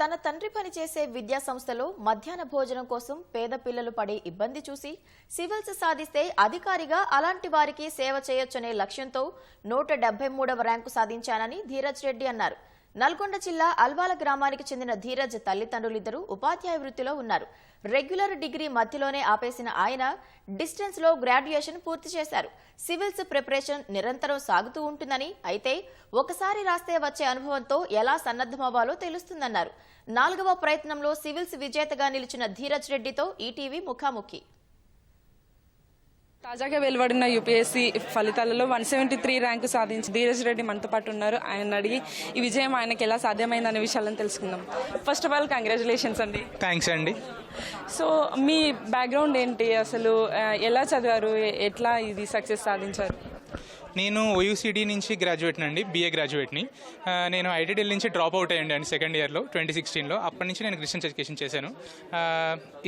తన తండ్రి పనిచేసే విద్యా సంస్థలో మధ్యాహ్న భోజనం కోసం పేద పిల్లలు పడే ఇబ్బంది చూసి సివిల్స్ సాధిస్తే అధికారిగా అలాంటి వారికి సేవ చేయొచ్చనే లక్ష్యంతో నూట మూడవ ర్యాంకు సాధించానని ధీరజ్ రెడ్డి అన్నారు. నల్గొండ జిల్లా అల్వాల గ్రామానికి చెందిన ధీరజ్ తల్లిదండ్రులిద్దరూ ఉపాధ్యాయ వృత్తిలో ఉన్నారు. రెగ్యులర్ డిగ్రీ మధ్యలోనే ఆపేసిన ఆయన డిస్టెన్స్లో గ్రాడ్యుయేషన్ పూర్తి చేశారు. సివిల్స్ ప్రిపరేషన్ నిరంతరం సాగుతూ ఉంటుందని అయితే ఒకసారి రాస్తే వచ్చే అనుభవంతో ఎలా సన్నద్దమవ్వాలో తెలుస్తుందన్నారు. నాలుగవ ప్రయత్నంలో సివిల్స్ విజేతగా నిలిచిన ధీరజ్ రెడ్డితో ఈటీవీ ముఖాముఖి. తాజాగా వెలువడిన యూపీఎస్సీ ఫలితాలలో వన్ సెవెంటీ త్రీ ర్యాంకు సాధించి ధీరజ్ రెడ్డి మనతో పాటు ఉన్నారు. ఆయన అడిగి ఈ విజయం ఆయనకి ఎలా సాధ్యమైంది? అనే విషయాలను తెలుసుకుందాం. ఫస్ట్ ఆఫ్ ఆల్ కంగ్రాచులేషన్స్ అండి. థ్యాంక్స్ అండి. సో మీ బ్యాక్గ్రౌండ్ ఏంటి? అసలు ఎలా చదివారు? ఎట్లా ఇది సక్సెస్ సాధించారు? నేను ఓయూసీడీ నుంచి గ్రాడ్యుయేట్ అండి బీఏ గ్రాడ్యుయేట్ని నేను ఐటీడీఎల్ నుంచి డ్రాప్ అవుట్ అయ్యండి అండి సెకండ్ ఇయర్లో ట్వంటీ సిక్స్టీన్లో అప్పటి నుంచి నేను క్రిస్టియన్స్ ఎడ్యుకేషన్ చేశాను.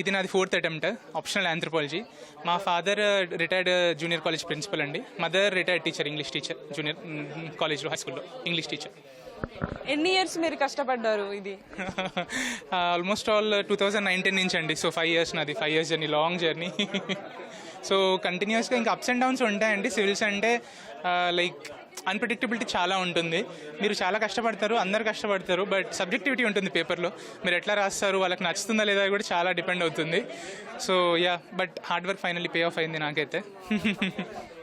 ఇది నాది ఫోర్త్ అటెంప్ట్ ఆప్షనల్ ఆంథ్రపాలజీ మా father retired junior college principal అండి. Mother retired teacher English teacher junior కాలేజ్లో హై స్కూల్లో ఇంగ్లీష్ టీచర్ ఎన్ని ఇయర్స్ మీరు కష్టపడ్డారు ఇది? Almost all two thousand nineteen నుంచి అండి. సో ఫైవ్ ఇయర్స్ నాది. Five years journey long journey so కంటిన్యూస్గా ఇంకా అప్స్ అండ్ డౌన్స్ ఉంటాయండి. సివిల్స్ అంటే లైక్ అన్ప్రిడిక్టబిలిటీ చాలా ఉంటుంది. మీరు చాలా కష్టపడతారు అందరు కష్టపడతారు బట్ సబ్జెక్టివిటీ ఉంటుంది పేపర్లో మీరు ఎట్లా రాస్తారు వాళ్ళకి నచ్చుతుందా లేదా కూడా చాలా డిపెండ్ అవుతుంది. So yeah but hard work finally pay off అయింది నాకైతే.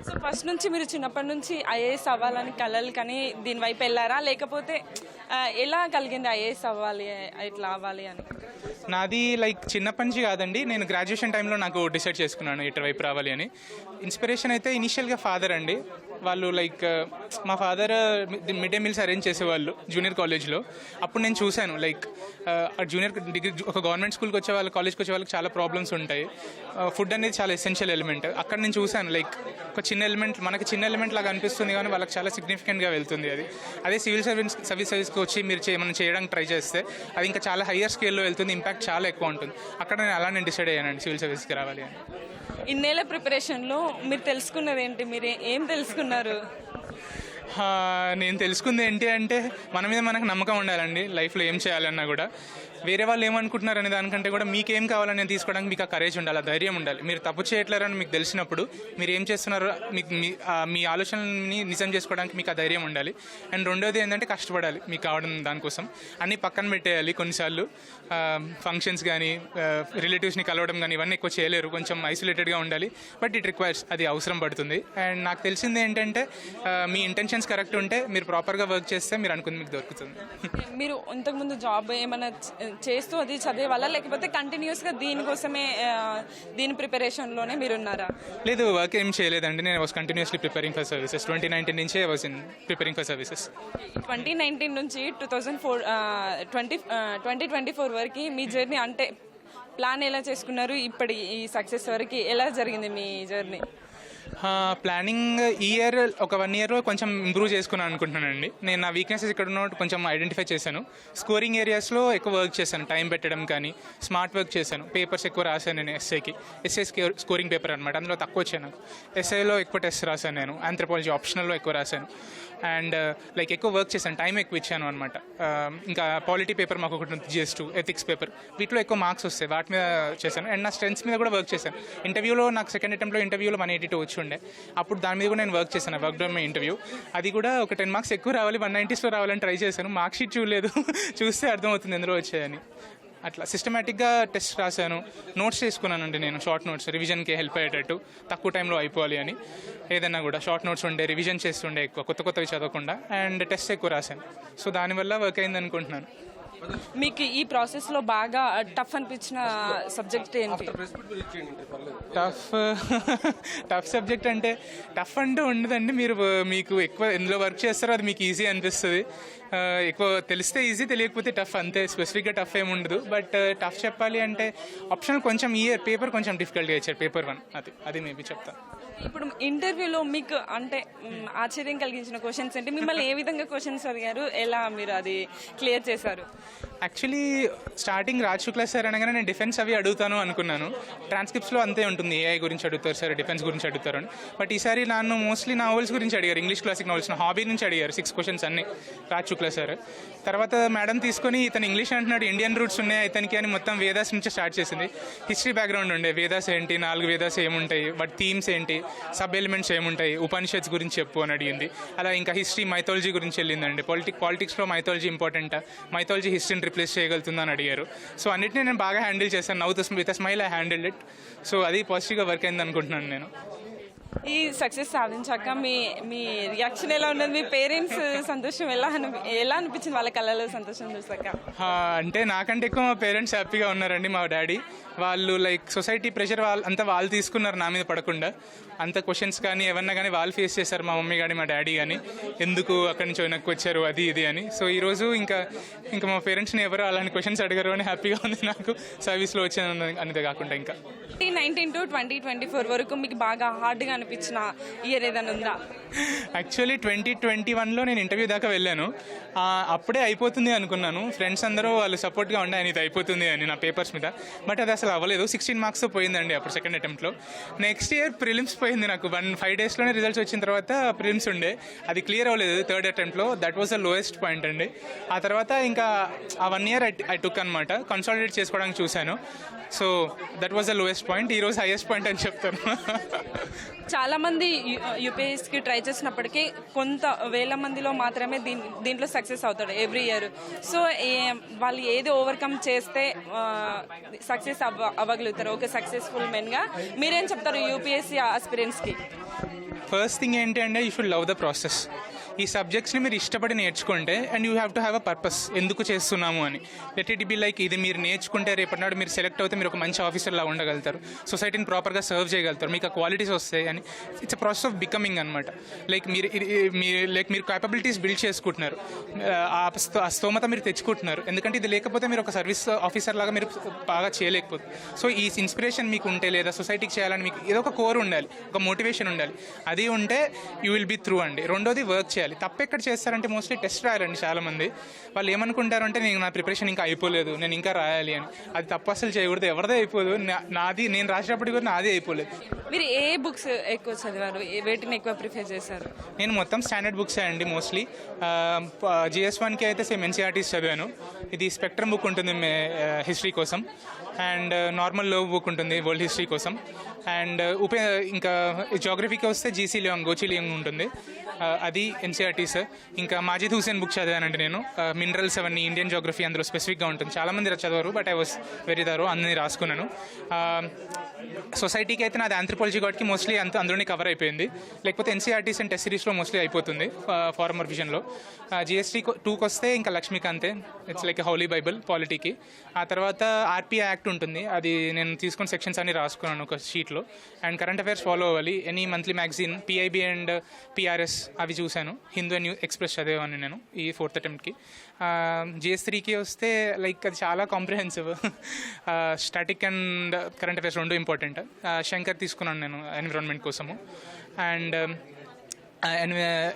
సో ఫస్ట్ నుంచి మీరు చిన్నప్పటి నుంచి ఐఏఎస్ అవ్వాలని కలలు కానీ దీని వైపు వెళ్ళారా? లేకపోతే ఎలా కలిగింది ఐఏఎస్ అవ్వాలి ఇట్లా అవ్వాలి అని? నాది లైక్ చిన్నప్పటి నుంచి కాదండి. నేను గ్రాడ్యుయేషన్ టైంలో నాకు డిసైడ్ చేసుకున్నాను ఇటు వైపు రావాలి అని. ఇన్స్పిరేషన్ అయితే ఇనిషియల్గా ఫాదర్ అండి. వాళ్ళు లైక్ మా father mid day meals arrange చేసేవాళ్ళు జూనియర్ కాలేజ్లో. అప్పుడు నేను చూశాను లైక్ జూనియర్ డిగ్రీ ఒక గవర్నమెంట్ స్కూల్కి వచ్చే వాళ్ళ కాలేజ్కి వచ్చే వాళ్ళకి చాలా ప్రాబ్లమ్స్ ఉంటాయి. ఫుడ్ అనేది చాలా ఎసెన్షియల్ ఎలిమెంట్ అక్కడ నేను చూశాను లైక్ ఒక చిన్న ఎలిమెంట్ మనకి చిన్న ఎలిమెంట్ లాగా అనిపిస్తుంది కానీ వాళ్ళకి చాలా సిగ్నిఫికెంట్గా వెళ్తుంది అది. అదే సివిల్ సర్వీస్ సర్వీస్ సర్వీస్కి వచ్చి మీరు మనం చేయడానికి ట్రై చేస్తే అది ఇంకా చాలా హయ్యర్ స్కేల్లో వెళ్తుంది ఇంపాక్ట్ చాలా ఎక్కువ ఉంటుంది. అక్కడ నేను అలా నేను డిసైడ్ అయ్యానండి సివిల్ సర్వీస్కి రావాలి అని. ఇన్నేళ్ళ ప్రిపరేషన్లో మీరు తెలుసుకున్నది ఏంటి మీరు ఏం తెలుసుకున్నారు? తెలుసుకున్నారు? నేను తెలుసుకుంది ఏంటి అంటే మన మీద మనకు నమ్మకం ఉండాలండి. లైఫ్లో ఏం చేయాలన్నా కూడా. వేరే వాళ్ళు ఏమనుకుంటున్నారు అనే దానికంటే కూడా మీకు ఏం కావాలని తీసుకోవడానికి మీకు ఆ కరేజ్ ఉండాలి ఆ ధైర్యం ఉండాలి. మీరు తప్పు చేయట్లేరని మీకు తెలిసినప్పుడు మీరు ఏం చేస్తున్నారో మీకు మీ మీ ఆలోచనని నిజం చేసుకోవడానికి మీకు ఆ ధైర్యం ఉండాలి. అండ్ రెండోది ఏంటంటే కష్టపడాలి మీకు కావడం దానికోసం. అన్నీ పక్కన పెట్టేయాలి కొన్నిసార్లు. ఫంక్షన్స్ కానీ రిలేటివ్స్ని కలవడం కానీ ఇవన్నీ ఎక్కువ చేయలేరు. కొంచెం ఐసోలేటెడ్గా ఉండాలి. బట్ ఇట్ రిక్వైర్స్ అది అవసరం పడుతుంది. అండ్ నాకు తెలిసింది ఏంటంటే మీ ఇంటెన్షన్స్ కరెక్ట్ ఉంటే మీరు ప్రాపర్గా వర్క్ చేస్తే మీరు అనుకుంది మీకు దొరుకుతుంది. మీరు ఇంతకుముందు జాబ్ ఏమైనా చేస్తూ అది చదివే వాళ్ళ లేకపోతే కంటిన్యూస్గా దీనికోసమే దీని ప్రిపరేషన్లోనే మీరు ఉన్నారా లేదు వర్క్ ఏం చేయలేదండి. నేను was continuously preparing for services twenty nineteen నుంచే was in preparing for services twenty nineteen నుంచి two thousand four twenty twenty twenty four వరకు మీ జర్నీ అంటే ప్లాన్ ఎలా చేసుకున్నారు? ఇప్పటి ఈ సక్సెస్ వరకు ఎలా జరిగింది మీ జర్నీ ప్లానింగ్ ఈ ఇయర్ ఒక వన్ ఇయర్లో కొంచెం ఇంప్రూవ్ చేసుకున్నాను అనుకుంటున్నానండి. నేను నా వీక్నెసెస్ ఇక్కడ ఉన్నట్టు కొంచెం ఐడెంటిఫై చేశాను. స్కోరింగ్ ఏరియాస్లో ఎక్కువ వర్క్ చేశాను. టైం పెట్టడం కానీ స్మార్ట్ వర్క్ చేశాను. పేపర్స్ ఎక్కువ రాశాను నేను ఎస్ఐకి ఎస్ఐ స్కోరింగ్ పేపర్ అనమాట అందులో తక్కువ వచ్చాయి నాకు. ఎస్ఐలో ఎక్కువ టెస్ట్ రాశాను నేను. ఆంథ్రపాలజీ ఆప్షనల్లో ఎక్కువ రాశాను. అండ్ లైక్ uh, ఎక్కువ వర్క్ చేశాను. టైం ఎక్కువ ఇచ్చాను అనమాట um, ఇంకా పాలిటీ పేపర్ మాకు ఒకటి జిఎస్ టూ ఎథిక్స్ పేపర్ వీటిలో ఎక్కువ మార్క్స్ వస్తాయి. వాటి మీద చేశాను. అండ్ నా స్ట్రెంత్స్ మీద కూడా వర్క్ చేశాను. ఇంటర్వ్యూలో నాకు సెకండ్ అటెంప్ట్లో ఇంటర్వ్యూలో వన్ ఎయిటీ టూ వచ్చి ఉండే. అప్పుడు దాని మీద కూడా నేను వర్క్ చేశాను వర్క్ డౌన్ మై ఇంటర్వ్యూ అది కూడా ఒక టెన్ మార్క్స్ ఎక్కువ రావాలి వన్ నైంటీస్లో రావాలని ట్రై చేశాను. మార్క్ షీట్ చూడలేదు. చూస్తే అర్థమవుతుంది ఎందులో వచ్చాయని. అట్లా సిస్టమేటిక్గా టెస్ట్ రాశాను. నోట్స్ చేసుకున్నానండి నేను షార్ట్ నోట్స్ రివిజన్కి హెల్ప్ అయ్యేటట్టు. తక్కువ టైంలో అయిపోవాలి అని. ఏదైనా కూడా షార్ట్ నోట్స్ ఉండే రివిజన్ చేస్తుండే ఎక్కువ కొత్త కొత్తవి చదవకుండా. అండ్ టెస్ట్ ఎక్కువ రాశాను. సో దానివల్ల వర్క్ అయింది అనుకుంటున్నాను మీకు ఈ ప్రాసెస్లో బాగా టఫ్ అనిపించిన సబ్జెక్ట్ ఏంటి? టఫ్ టఫ్ సబ్జెక్ట్ అంటే టఫ్ అంటే ఉండదండి. మీరు మీకు ఎక్కువ ఎందులో వర్క్ చేస్తారో అది మీకు ఈజీ అనిపిస్తుంది. ఎక్కువ తెలిస్తే ఈజీ తెలియకపోతే టఫ్ అంతే స్పెసిఫిక్గా టఫ్ ఏమి ఉండదు. బట్ టఫ్ చెప్పాలి అంటే ఆప్షన్ కొంచెం ఇయర్ పేపర్ కొంచెం డిఫికల్ట్గా ఇచ్చారు పేపర్ వన్ అది అది మేబీ చెప్తాను ఇప్పుడు ఇంటర్వ్యూలో మీకు అంటే ఆశ్చర్యం కలిగించిన క్వశ్చన్స్ అంటే మిమ్మల్ని ఏ విధంగా క్వశ్చన్స్ అడిగారు? ఎలా మీరు అది క్లియర్ చేశారు? Actually starting Raj Shukla sir అనగానే నేను డిఫెన్స్ అవి అడుగుతాను అనుకున్నాను. ట్రాన్స్క్రిప్ట్స్లో అంతే ఉంటుంది ఏఐ గురించి అడుగుతారు సార్ డిఫెన్స్ గురించి అడుగుతారు అని. బట్ ఈసారి నన్ను మోస్ట్లీ నావెల్స్ గురించి అడిగారు ఇంగ్లీష్ క్లాసిక్ నావెల్స్ నా హాబీ నుంచి అడిగారు సిక్స్ క్వశ్చన్స్ అన్ని రాజ్ శుక్లా సార్. తర్వాత మేడం తీసుకొని ఇతను ఇంగ్లీష్ అంటున్నాడు ఇండియన్ రూట్స్ ఉన్నాయి ఇతనికి అని మొత్తం వేదాస్ నుంచి స్టార్ట్ చేసింది. హిస్టరీ బ్యాక్గ్రౌండ్ ఉండే వేదాస్ ఏంటి నాలుగు వేదాస్ ఏముంటాయి వాటి థీమ్స్ ఏంటి సబ్ ఎలిమెంట్స్ ఏముంటాయి ఉపనిషత్స్ గురించి చెప్పు అని అడిగింది. అలా ఇంకా హిస్టరీ మైథాలజీ గురించి వెళ్ళిందండి. పొలిటిక్ పాలిటిక్స్లో మైథాలజీ ఇంపార్టెంట్ మైథాలజీ హిస్టరీని రిప్లేస్ చేయగలుగుతుందని అడిగారు. సో అన్నిటిని నేను బాగా హ్యాండిల్ చేశాను. నవ్వుతూ with smile I handle it so అది పాజిటివ్గా వర్క్ అయింది అనుకుంటున్నాను నేను. ఈ సక్సెస్ సాధించాక మీ మీ రియాక్షన్ ఎలా ఉన్నది మీ పేరెంట్స్ సంతోషం ఎలా అని ఎలా అనిపించింది? వాళ్ళ కళ్ళలో సంతోషం చూసాక. అంటే నాకంటే ఎక్కువ మా పేరెంట్స్ హ్యాపీగా ఉన్నారండి మా డాడీ. వాళ్ళు లైక్ సొసైటీ ప్రెషర్ వాళ్ళు అంతా వాళ్ళు తీసుకున్నారు నా మీద పడకుండా. అంత క్వశ్చన్స్ కానీ ఏమన్నా కానీ వాళ్ళు ఫేస్ చేశారు మా మమ్మీ కానీ మా డాడీ కానీ. ఎందుకు అక్కడి నుంచి వెనక్కి వచ్చారు? అది ఇది అని. సో ఈరోజు ఇంకా ఇంకా మా పేరెంట్స్ని ఎవరు అలాంటి క్వశ్చన్స్ అడిగారు అని హ్యాపీగా ఉంది నాకు. సర్వీస్లో వచ్చాను అనేది కాకుండా ఇంకా. Nineteen to twenty twenty four వరకు మీకు బాగా హార్డ్గా అనిపించిన ఇయర్ ఏదైనా ఉందా? యాక్చువల్లీ ట్వంటీ ట్వంటీ వన్లో నేను ఇంటర్వ్యూ దాకా వెళ్ళాను. అప్పుడే అయిపోతుంది అనుకున్నాను. ఫ్రెండ్స్ అందరూ వాళ్ళు సపోర్ట్గా ఉండే అని ఇది అయిపోతుంది అని నా పేపర్స్ మీద. బట్ అది అసలు అవ్వలేదు. సిక్స్టీన్ మార్క్స్ పోయిందండి అప్పుడు సెకండ్ అటెంప్ట్లో నెక్స్ట్ ఇయర్ ప్రిలిమ్స్ పోయింది నాకు. వన్ ఫైవ్ డేస్లోనే రిజల్ట్స్ వచ్చిన తర్వాత ప్రిలిమ్స్ ఉండే. అది క్లియర్ అవ్వలేదు third అటెంప్ట్లో that was the lowest point అండి. ఆ తర్వాత ఇంకా ఆ వన్ ఇయర్ ఐ టుక్ అనమాట కన్సాలిడేట్ చేసుకోవడానికి చూశాను. So that was the lowest point ఈరోజు హైయెస్ట్ పాయింట్ అని చెప్తాను. చాలా మంది యూపీఎస్కి ట్రై చేసినప్పటికీ కొంత వేల మందిలో మాత్రమే దీని దీంట్లో సక్సెస్ అవుతాడు ఎవ్రీ ఇయర్. సో ఏ- వాళ్ళు ఏది ఓవర్కమ్ చేస్తే సక్సెస్ అవ్వ అవ్వగలుగుతారు. ఒక సక్సెస్ఫుల్ మెన్గా మీరేం చెప్తారు యూపీఎస్సీ ఆస్పిరెంట్స్కి ఫస్ట్ థింగ్ ఏంటి అంటే you should love the process ఈ సబ్జెక్ట్స్ని మీరు ఇష్టపడి నేర్చుకుంటే and you have to have a purpose ఎందుకు చేస్తున్నాము అని. లెట్ ఇట్ బి లైక్ ఇది మీరు నేర్చుకుంటే రేపటి నాడు మీరు సెలెక్ట్ అవుతే మీరు ఒక మంచి ఆఫీసర్లా ఉండగలుగుతారు. సొసైటీని ప్రాపర్గా సర్వ్ చేయగలుగుతారు. మీకు ఆ క్వాలిటీస్ వస్తాయి అని. It's a process of becoming అనమాట లైక్ మీరు ఇది- మీరు లైక్ మీరు క్యాపబిలిటీస్ బిల్డ్ చేసుకుంటున్నారు. ఆ స్తోమత మీరు తెచ్చుకుంటున్నారు. ఎందుకంటే ఇది లేకపోతే మీరు ఒక సర్వీస్ ఆఫీసర్ లాగా మీరు బాగా చేయలేకపోతే. సో ఈ ఇన్స్పిరేషన్ మీకు ఉంటే లేదా సొసైటీకి చేయాలని మీకు ఏదో ఒక కోర్ ఉండాలి. ఒక మోటివేషన్ ఉండాలి. అది ఉంటే యూ విల్ బి త్రూ అండి. రెండోది వర్క్ చేయాలి. తప్పు ఎక్కడ చేస్తారంటే మోస్ట్లీ టెస్ట్ రాయాలండి చాలామంది. వాళ్ళు ఏమనుకుంటారంటే నేను నా ప్రిపరేషన్ ఇంకా అయిపోలేదు నేను ఇంకా రాయాలి అని. అది తప్పు అసలు చేయకూడదు ఎవరిదే అయిపోదు. నాది నేను రాసేటప్పటికి కూడా నాదే అయిపోలేదు. మీరు ఏ బుక్స్ ఎక్కువ చదివారు? వేటిని ఎక్కువ ప్రిఫర్ చేశారు? నేను మొత్తం స్టాండర్డ్ బుక్స్ అండి మోస్ట్లీ జిఎస్ వన్కి అయితే సేమ్ ఎన్సీఆర్టీస్ చదివాను. ఇది స్పెక్ట్రమ్ బుక్ ఉంటుంది హిస్టరీ కోసం. అండ్ నార్మల్లో బుక్ ఉంటుంది వరల్డ్ హిస్టరీ కోసం. అండ్ uh, ఉపే ఇంకా జోగ్రఫీకి వస్తే జీసీ లియాంగ్ గోచి లియాంగ్ ఉంటుంది. Uh, అది అది ఎన్సీఆర్టీస్ ఇంకా మాజిద్ హుసేన్ బుక్ చదివానండి నేను. Uh, మినరల్స్ అవన్నీ ఇండియన్ జోగ్రఫీ అందులో స్పెసిఫిక్గా ఉంటుంది. చాలామంది చదవరు బట్ ఐ వాస్ వెరీ దారు అన్ని రాసుకున్నాను. సొసైటీకి అయితే నాది ఆంథ్రపాలజీ కాబట్టి మోస్ట్లీ అంత అందులోనే కవర్ అయిపోయింది. లేకపోతే ఎన్సీఆర్టీస్ అండ్ టెస్ట్ సిరీస్లో మోస్ట్లీ అయిపోతుంది ఫార్మర్ విజన్లో జిఎస్టీ టూకి వస్తే ఇంకా లక్ష్మీకాంతే ఇట్స్ లైక్ హౌలీ బైబుల్ పాలిటీకి ఆ తర్వాత ఆర్పీ యాక్ట్ ఉంటుంది. అది నేను తీసుకున్న సెక్షన్స్ అన్ని రాసుకున్నాను ఒక షీట్లో. అండ్ కరెంట్ అఫైర్స్ ఫాలో అవ్వాలి. Any monthly magazine PIB and PRS అవి చూశాను. హిందూ న్యూ ఎక్స్ప్రెస్ చదివాను నేను ఈ ఫోర్త్ అటెంప్ట్కి. జిఎస్ త్రీకి వస్తే లైక్ అది చాలా comprehensive static and current affairs రెండు ఇంపార్టెంట్ శంకర్ తీసుకున్నాను నేను ఎన్విరాన్మెంట్ కోసము. అండ్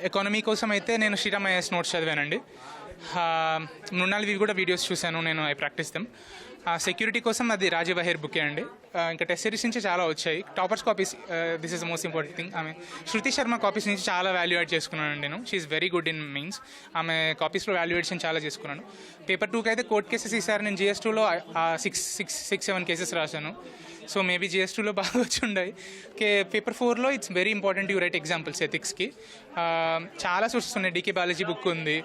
ఎకానమీ కోసం అయితే నేను శ్రీరామ్ ఐఎస్ నోట్స్ చదివానండి. మృణాల్ కూడా వీడియోస్ చూశాను. నేను ఐ ప్రాక్టీస్ దమ్ సెక్యూరిటీ కోసం అది రాజీ బహేర్ బుకే అండి ఇంకా టెస్ట్ సిరీస్ నుంచి చాలా వచ్చాయి. Toppers copies this is most important thing ఆమె శృతి శర్మ కాపీస్ నుంచి చాలా వాల్యుయేట్ చేసుకున్నాను నేను. She's very good in means ఆమె కాపీస్లో వాల్యుయేషన్ చాలా చేసుకున్నాను. పేపర్ టూకి అయితే కోర్ట్ కేసెస్ ఈసారి నేను జిఎస్ టూలో six six six seven cases రాశాను. సో మేబీ జిఎస్టీలో బాగా వచ్చి కే పేపర్ ఫోర్లో it's very important you write examples ఎథిక్స్కి చాలా సోర్సెస్ ఉన్నాయి. డికే బాలాజీ బుక్ ఉంది.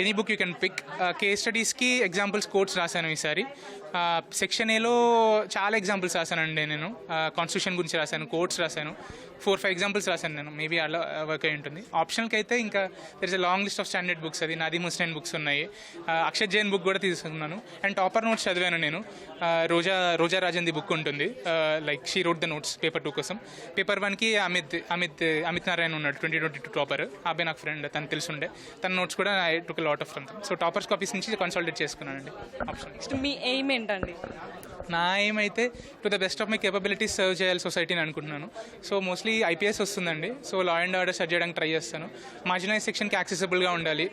Any book you can pick కే స్టడీస్కి ఎగ్జాంపుల్స్ కోర్ట్స్ రాశాను ఈసారి. సెక్షన్ ఏలో చాలా ఎగ్జాంపుల్స్ రాశానండి నేను. కాన్స్టిట్యూషన్ గురించి రాశాను కోర్ట్స్ రాశాను. ఫోర్ ఫైవ్ ఎగ్జాంపుల్స్ రాశాను నేను. మేబీ అలా వర్క్ అయి ఉంటుంది. ఆప్షనల్కి అయితే ఇంకా there is a long list of standard books అది నాది ముస్టైన్ బుక్స్ ఉన్నాయి. అక్షర్ జైన్ బుక్ కూడా తీసుకున్నాను. అండ్ టాపర్ నోట్స్ చదివాను నేను. రోజా రోజా రాజంది బుక్ ఉంటుంది. Like she wrote the notes paper two కోసం. పేపర్ వన్కి అమిత్ అమిత్ అమిత్ నారాయణ ఉన్నాడు ట్వంటీ ట్వంటీ టూ టాపర్ అబ్బాయి నాకు ఫ్రెండ్ తను తెలుసుండే. తన నోట్స్ కూడా I took lot of from so toppers copies నుంచి కన్సల్టేట్ చేసుకున్నానండి. ఆప్షన్ నెక్స్ట్ మీ ఎయిమ్ ఏంటండి? నా ఏమైతే to the best of my capabilities serve చేయాలి సొసైటీని అనుకుంటున్నాను. సో మోస్ట్లీ ఐపీఎస్ వస్తుందండి. So law and order set చేయడానికి ట్రై చేస్తాను. మార్జినైజ్ సెక్షన్కి యాక్సెసిబుల్గా ఉండాలి.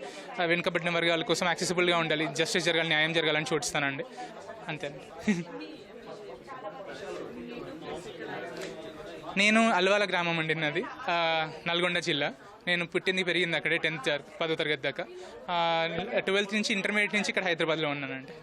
వెనుకబడిన వర్గాల కోసం యాక్సెసిబుల్గా ఉండాలి. జస్టిస్ జరగాలి న్యాయం జరగాలని చూస్తానండి అంతేనండి నేను అల్వాల గ్రామం అండి నాది. నల్గొండ జిల్లా. నేను పుట్టింది పెరిగింది అక్కడే టెన్త్ పదో తరగతి దాకా. ట్వెల్త్ నుంచి ఇంటర్మీడియట్ నుంచి ఇక్కడ హైదరాబాద్లో ఉన్నానండి.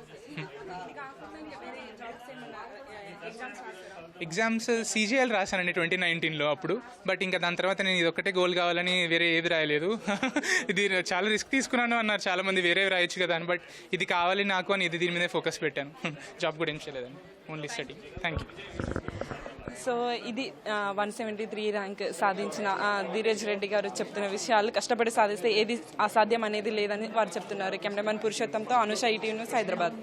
ఎగ్జామ్స్ సీజీఎల్ రాశానండి ట్వంటీ నైన్టీన్లో అప్పుడు. బట్ ఇంకా దాని తర్వాత నేను ఇది ఒక్కటే గోల్ కావాలని వేరే ఏది రాయలేదు. ఇది చాలా రిస్క్ తీసుకున్నాను అన్నారు చాలా మంది వేరే రాయొచ్చు కదా అని. బట్ ఇది కావాలి నాకు అని ఇది దీని మీదే ఫోకస్ పెట్టాను. జాబ్ కూడా ఏం చేయలేదండి. Only study. Thank you so ఇది వన్ సెవెంటీ త్రీ ర్యాంక్ సాధించిన ధీరజ్ రెడ్డి గారు చెప్తున్న విషయాలు కష్టపడి సాధిస్తే ఏది అసాధ్యం అనేది లేదని వారు చెప్తున్నారు. కెమెరామెన్ పురుషోత్తంతో అనుష ఈటీవీ న్యూస్ హైదరాబాద్.